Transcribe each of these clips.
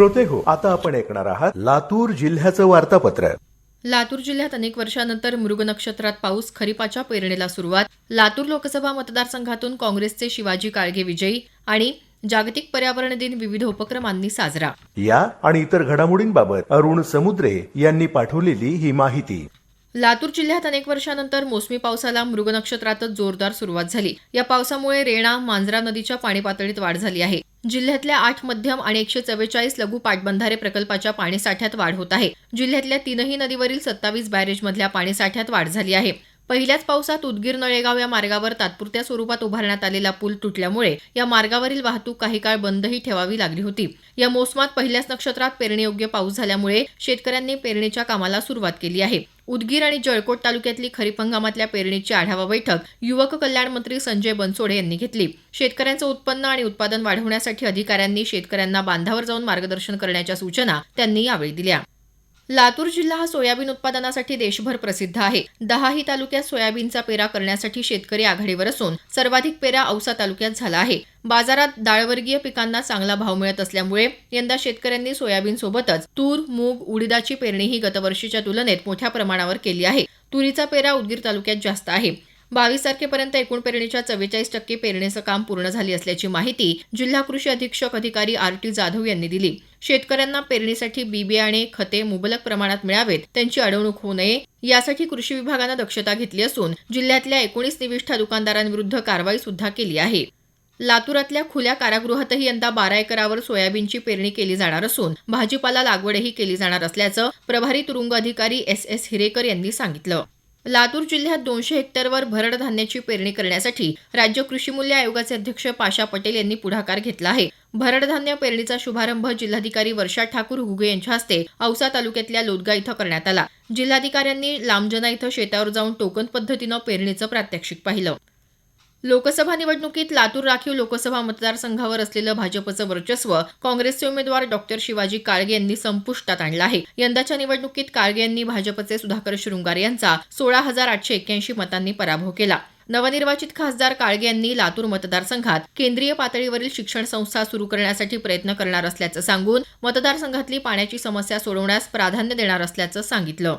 श्रोते हो आता आपण ऐकणार आहात लातूर जिल्ह्याचं वार्तापत्र. लातूर जिल्ह्यात अनेक वर्षानंतर मृग नक्षत्रात पाऊस खरीपाच्या पेरणीला सुरुवात लातूर लोकसभा मतदारसंघातून काँग्रेसचे शिवाजी काळगे विजयी आणि जागतिक पर्यावरण दिन विविध उपक्रमांनी साजरा. या आणि इतर घडामोडींबाबत अरुण समुद्रे यांनी पाठवलेली ही माहिती. लातूर जिल्ह्यात अनेक वर्षानंतर मोसमी पावसाला मृग नक्षत्रातच जोरदार सुरुवात झाली. या पावसामुळे रेणा मांजरा नदीच्या पाणी पातळीत वाढ झाली आहे. जिल्ह्यातल्या आठ मध्यम आणि एकशे चव्वेचाळीस लघु पाटबंधारे प्रकल्पाच्या पाणीसाठ्यात वाढ होत आहे. जिल्ह्यातल्या तीनही नदीवरील सत्तावीस बॅरेजमधल्या पाणीसाठ्यात वाढ झाली आहे. पहिल्याच पावसात उदगीर नळेगाव या मार्गावर तात्पुरत्या स्वरूपात उभारण्यात आलेला पूल तुटल्यामुळे या मार्गावरील वाहतूक काही काळ बंदही ठेवावी लागली होती. या मोसमात पहिल्याच नक्षत्रात पेरणीयोग्य पाऊस झाल्यामुळे शेतकऱ्यांनी पेरणीच्या कामाला सुरुवात केली आहे. उदगीर आणि जळकोट तालुक्यातली खरीप हंगामातल्या पेरणीची आढावा बैठक युवक कल्याण मंत्री संजय बनसोडे यांनी घेतली. शेतकऱ्यांचं उत्पन्न आणि उत्पादन वाढवण्यासाठी अधिकाऱ्यांनी शेतकऱ्यांना बांधावर जाऊन मार्गदर्शन करण्याच्या सूचना त्यांनी यावेळी दिल्या. लातूर जिल्हा हा सोयाबीन उत्पादनासाठी देशभर प्रसिद्ध आहे. दहाही तालुक्यात सोयाबीनचा पेरा करण्यासाठी शेतकरी आघाडीवर असून सर्वाधिक पेरा औसा तालुक्यात झाला आहे. बाजारात डाळवर्गीय पिकांना चांगला भाव मिळत असल्यामुळे यंदा शेतकऱ्यांनी सोयाबीन सोबतच तूर मूग उडीदाची पेरणीही गतवर्षीच्या तुलनेत मोठ्या प्रमाणावर केली आहे. तुरीचा पेरा उदगीर तालुक्यात जास्त आहे. बावीस तारखेपर्यंत एकूण पेरणीच्या चव्वेचाळीस टक्के पेरणीचं काम पूर्ण झाली असल्याची माहिती जिल्हा कृषी अधीक्षक अधिकारी आर टी जाधव यांनी दिली. शेतकऱ्यांना पेरणीसाठी बी बियाणे खते मुबलक प्रमाणात मिळावेत त्यांची अडवणूक होऊ नये यासाठी कृषी विभागानं दक्षता घेतली असून जिल्ह्यातल्या एकोणीस निविष्ठा दुकानदारांविरुद्ध कारवाई सुद्धा केली आहे. लातूरातल्या खुल्या कारागृहातही यंदा बारा एकरावर सोयाबीनची पेरणी केली जाणार असून भाजीपाला लागवडही केली जाणार असल्याचं प्रभारी तुरुंग अधिकारी एस एस हिरेकर यांनी सांगितलं. लातूर जिल्ह्यात दोनशे हेक्टरवर भरड धान्याची पेरणी करण्यासाठी राज्य कृषी मूल्य आयोगाचे अध्यक्ष पाशा पटेल यांनी पुढाकार घेतला आहे. भरड धान्य पेरणीचा शुभारंभ जिल्हाधिकारी वर्षा ठाकूर घुगे यांच्या हस्ते औसा तालुक्यातल्या लोदगा इथं करण्यात आला. जिल्हाधिकाऱ्यांनी लांबजना इथं शेतावर जाऊन टोकन पद्धतीनं पेरणीचं प्रात्यक्षिक पाहिलं. लोकसभा निवडणुकीत लातूर राखीव लोकसभा मतदारसंघावर असलेलं भाजपचं वर्चस्व काँग्रेसचे उमेदवार डॉक्टर शिवाजी काळगे यांनी संपुष्टात आणलं आहे. यंदाच्या निवडणुकीत काळगे यांनी भाजपचे सुधाकर शृंगार यांचा सोळा हजार आठशे एक्क्याऐंशी मतांनी पराभव केला. नवनिर्वाचित खासदार काळगे यांनी लातूर मतदारसंघात केंद्रीय पातळीवरील शिक्षण संस्था सुरू करण्यासाठी प्रयत्न करणार असल्याचं सांगून मतदारसंघातली पाण्याची समस्या सोडवण्यास प्राधान्य देणार असल्याचं सांगितलं.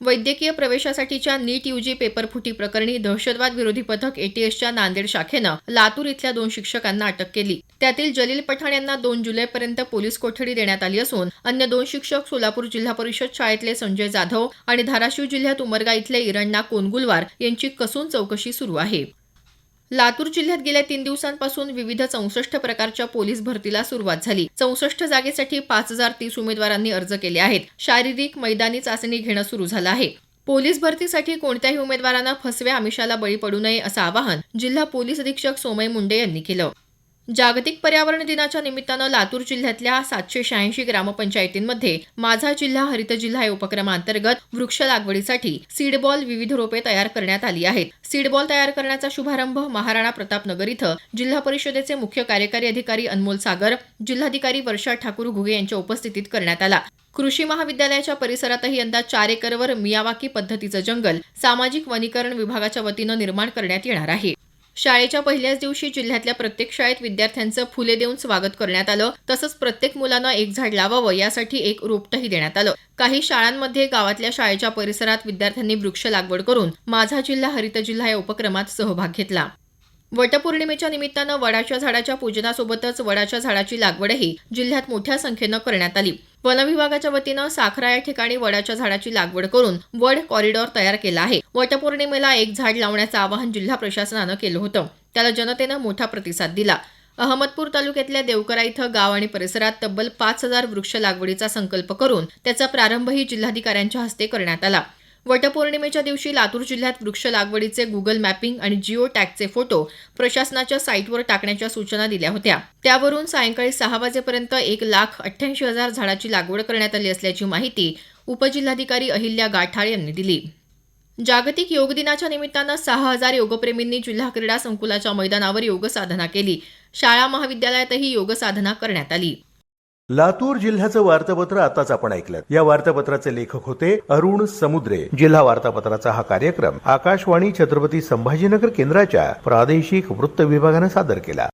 वैद्यकीय प्रवेशासाठीच्या नीट यूजी पेपरफुटी प्रकरणी दहशतवाद विरोधी पथक एटीएसच्या नांदेड शाखेनं लातूर इथल्या दोन शिक्षकांना अटक केली. त्यातील जलील पठाण यांना दोन जुलैपर्यंत पोलीस कोठडी देण्यात आली असून अन्य दोन शिक्षक सोलापूर जिल्हा परिषद शाळेतले संजय जाधव आणि धाराशिव जिल्ह्यात उमरगा इथले इरण्णा कोनगुलवार यांची कसून चौकशी सुरू आहे. लातूर जिल्ह्यात गेल्या तीन दिवसांपासून विविध चौसष्ट प्रकारच्या पोलीस भरतीला सुरुवात झाली. चौसष्ट जागेसाठी पाच हजार तीस उमेदवारांनी अर्ज केले आहेत. शारीरिक मैदानी चाचणी घेणं सुरू झालं आहे. पोलीस भरतीसाठी कोणत्याही उमेदवारांना फसव्या आमिषाला बळी पडू नये असं आवाहन जिल्हा पोलीस अधीक्षक सोमय मुंडे यांनी केलं. जागतिक पर्यावरण दिनाच्या निमित्तानं लातूर जिल्ह्यातल्या सातशे शहाऐंशी ग्रामपंचायतींमध्ये माझा जिल्हा हरित जिल्हा या उपक्रमांतर्गत वृक्ष लागवडीसाठी सीडबॉल विविध रोपे तयार करण्यात आली आहेत. सीडबॉल तयार करण्याचा शुभारंभ महाराणा प्रतापनगर इथं जिल्हा परिषदेचे मुख्य कार्यकारी अधिकारी अनमोल सागर जिल्हाधिकारी वर्षा ठाकूर घुगे यांच्या उपस्थितीत करण्यात आला. कृषी महाविद्यालयाच्या परिसरातही यंदा चार एकरवर मियावाकी पद्धतीचं जंगल सामाजिक वनीकरण विभागाच्या वतीनं निर्माण करण्यात येणार आहे. शाळेच्या पहिल्याच दिवशी जिल्ह्यातल्या प्रत्येक शाळेत विद्यार्थ्यांचं फुले देऊन स्वागत करण्यात आलं. तसंच प्रत्येक मुलानं एक झाड लावावं यासाठी एक रोपटही देण्यात आलं. काही शाळांमध्ये गावातल्या शाळेच्या परिसरात विद्यार्थ्यांनी वृक्ष लागवड करून माझा जिल्हा हरित जिल्हा या उपक्रमात सहभाग घेतला. वटपौर्णिमेच्या निमित्तानं वडाच्या झाडाच्या पूजनासोबतच वडाच्या झाडाची लागवडही जिल्ह्यात मोठ्या संख्येनं करण्यात आली. वन विभागाच्या वतीनं साखरा या ठिकाणी वडाच्या झाडाची लागवड करून वड कॉरिडॉर तयार केला आहे. वटपौर्णिमेला एक झाड लावण्याचं आवाहन जिल्हा प्रशासनानं केलं होतं. त्याला जनतेनं मोठा प्रतिसाद दिला. अहमदपूर तालुक्यातल्या देवकरा इथं गाव आणि परिसरात तब्बल पाच हजार वृक्ष लागवडीचा संकल्प करून त्याचा प्रारंभही जिल्हाधिकाऱ्यांच्या हस्ते करण्यात आला. वटपौर्णिमेच्या दिवशी लातूर जिल्ह्यात वृक्ष लागवडीचे गुगल मॅपिंग आणि जिओ टॅगचे फोटो प्रशासनाच्या साईटवर टाकण्याच्या सूचना दिल्या होत्या. त्यावरून सायंकाळी सहा वाजेपर्यंत एक लाख अठ्ठ्याऐंशी हजार झाडाची लागवड करण्यात आली असल्याची माहिती उपजिल्हाधिकारी अहिल्या गाठाळ यांनी दिली. जागतिक योग दिनाच्या निमित्तानं सहा हजार योगप्रेमींनी जिल्हा क्रीडा संकुलाच्या मैदानावर योग साधना केली. शाळा महाविद्यालयातही योग साधना करण्यात आली. लातूर जिल्ह्याचं वार्तापत्र आताच आपण ऐकलं या वार्तापत्राचे लेखक होते अरुण समुद्रे. जिल्हा वार्तापत्राचा हा कार्यक्रम आकाशवाणी छत्रपती संभाजीनगर केंद्राच्या प्रादेशिक वृत्त विभागानं सादर केला.